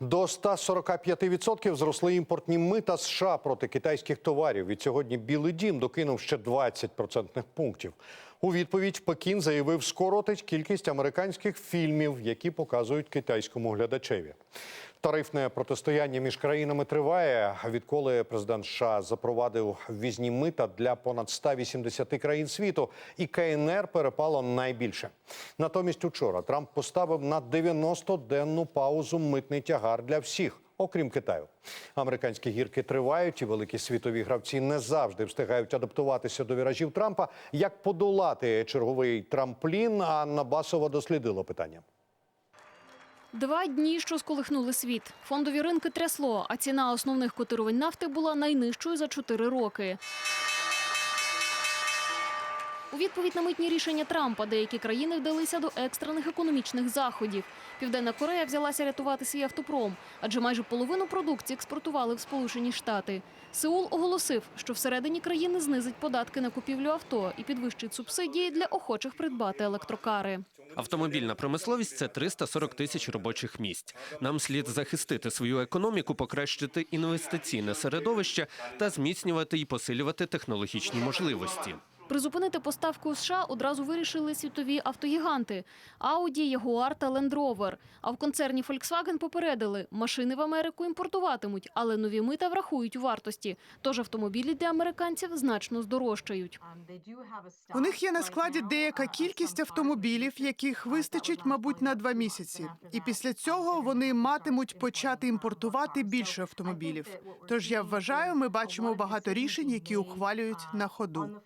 До 145% зросли імпортні мита США проти китайських товарів. Від сьогодні Білий Дім докинув ще 20 процентних пунктів. У відповідь Пекін заявив, скоротить кількість американських фільмів, які показують китайському глядачеві. Тарифне протистояння між країнами триває. Відколи президент США запровадив ввізні мита для понад 180 країн світу, і КНР перепало найбільше. Натомість учора Трамп поставив на 90-денну паузу митний тягар для всіх. Окрім Китаю, американські гірки тривають, і великі світові гравці не завжди встигають адаптуватися до віражів Трампа. Як подолати черговий трамплін? Анна Басова дослідила питання. Два дні, що сколихнули світ. Фондові ринки трясло, а ціна основних котирувань нафти була найнижчою за чотири роки. У відповідь на митні рішення Трампа деякі країни вдалися до екстрених економічних заходів. Південна Корея взялася рятувати свій автопром, адже майже половину продукції експортували в Сполучені Штати. Сеул оголосив, що всередині країни знизить податки на купівлю авто і підвищить субсидії для охочих придбати електрокари. Автомобільна промисловість це 340 тисяч робочих місць. Нам слід захистити свою економіку, покращити інвестиційне середовище та зміцнювати і посилювати технологічні можливості. Призупинити поставку США одразу вирішили світові автогіганти Audi, Jaguar та Rover. А в концерні Volkswagen попередили, машини в Америку імпортуватимуть, але нові мита врахують у вартості. Тож автомобілі для американців значно здорожчають. У них є на складі деяка кількість автомобілів, яких вистачить, мабуть, на два місяці. І після цього вони матимуть почати імпортувати більше автомобілів. Тож я вважаю, ми бачимо багато рішень, які ухвалюють на ходу.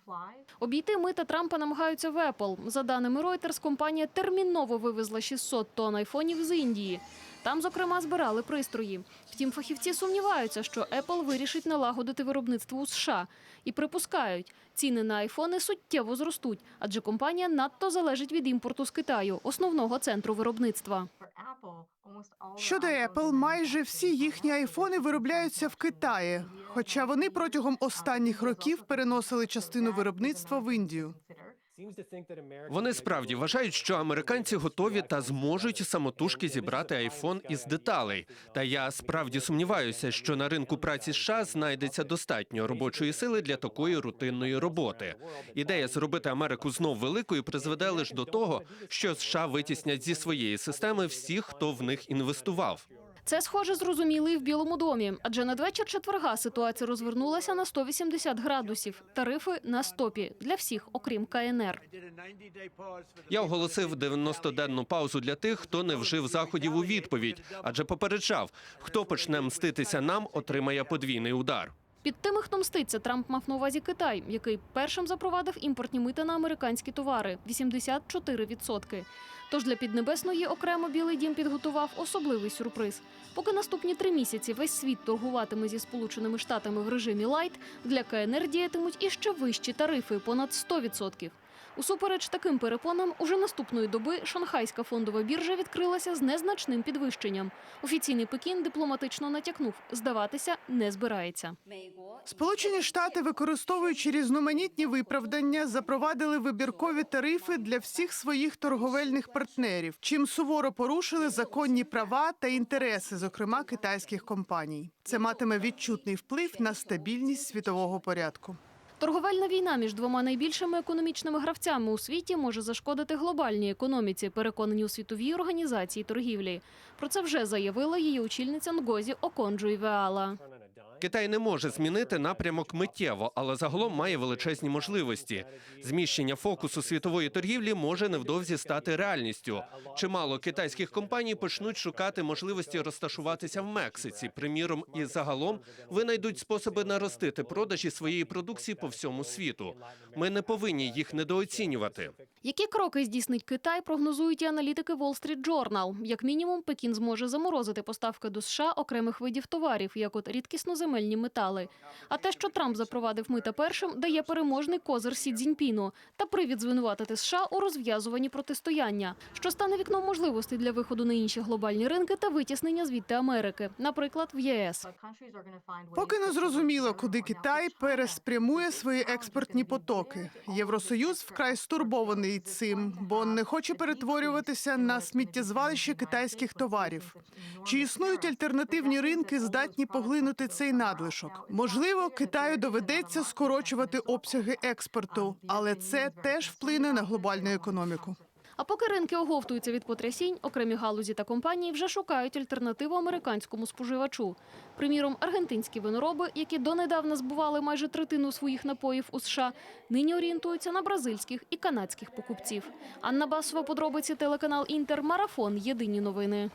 Обійти мита Трампа намагаються в Apple. За даними Reuters, компанія терміново вивезла 600 тонн айфонів з Індії. Там, зокрема, збирали пристрої. Втім, фахівці сумніваються, що Apple вирішить налагодити виробництво у США і припускають, ціни на айфони суттєво зростуть, адже компанія надто залежить від імпорту з Китаю, основного центру виробництва. Щодо Apple, майже всі їхні айфони виробляються в Китаї, хоча вони протягом останніх років переносили частину виробництва в Індію. Вони справді вважають, що американці готові та зможуть самотужки зібрати айфон із деталей. Та я справді сумніваюся, що на ринку праці США знайдеться достатньо робочої сили для такої рутинної роботи. Ідея зробити Америку знов великою призведе лише до того, що США витіснять зі своєї системи всіх, хто в них інвестував. Це, схоже, зрозуміли і в Білому домі, адже надвечір четверга ситуація розвернулася на 180 градусів. Тарифи на стопі для всіх, окрім КНР. Я оголосив 90-денну паузу для тих, хто не вжив заходів у відповідь, адже попереджав, хто почне мститися нам, отримає подвійний удар. Під тими, хто мститься, Трамп мав на увазі Китай, який першим запровадив імпортні мити на американські товари 84%. Тож для Піднебесної окремо Білий Дім підготував особливий сюрприз. Поки наступні три місяці весь світ торгуватиме зі Сполученими Штатами в режимі лайт, для КНР діятимуть іще вищі тарифи понад 100%. Усупереч таким перепонам, уже наступної доби шанхайська фондова біржа відкрилася з незначним підвищенням. Офіційний Пекін дипломатично натякнув, здаватися не збирається. Сполучені Штати, використовуючи різноманітні виправдання, запровадили вибіркові тарифи для всіх своїх торговельних партнерів, чим суворо порушили законні права та інтереси, зокрема китайських компаній. Це матиме відчутний вплив на стабільність світового порядку. Торговельна війна між двома найбільшими економічними гравцями у світі може зашкодити глобальній економіці, переконані у світовій організації торгівлі. Про це вже заявила її очільниця Нгозі Оконджуй Івеала. Китай не може змінити напрямок миттєво, але загалом має величезні можливості. Зміщення фокусу світової торгівлі може невдовзі стати реальністю. Чимало китайських компаній почнуть шукати можливості розташуватися в Мексиці. Приміром, і загалом винайдуть способи наростити продажі своєї продукції по всьому світу. Ми не повинні їх недооцінювати. Які кроки здійснить Китай, прогнозують і аналітики Wall Street Journal. Як мінімум, Пекін зможе заморозити поставки до США окремих видів товарів, як от рідкісноземельні земельні метали. А те, що Трамп запровадив мита першим, дає переможний козир Сі Цзіньпіну та привід звинуватити США у розв'язуванні протистояння, що стане вікном можливостей для виходу на інші глобальні ринки та витіснення звідти Америки, наприклад, в ЄС. Поки не зрозуміло, куди Китай переспрямує свої експортні потоки. Євросоюз вкрай стурбований цим, бо не хоче перетворюватися на сміттєзвалище китайських товарів. Чи існують альтернативні ринки, здатні поглинути цей надлишок? Можливо, Китаю доведеться скорочувати обсяги експорту, але це теж вплине на глобальну економіку. А поки ринки оговтуються від потрясінь, окремі галузі та компанії вже шукають альтернативу американському споживачу. Приміром, аргентинські винороби, які донедавна збували майже третину своїх напоїв у США, нині орієнтуються на бразильських і канадських покупців. Анна Басова, подробиці телеканал Інтер, марафон. Єдині новини.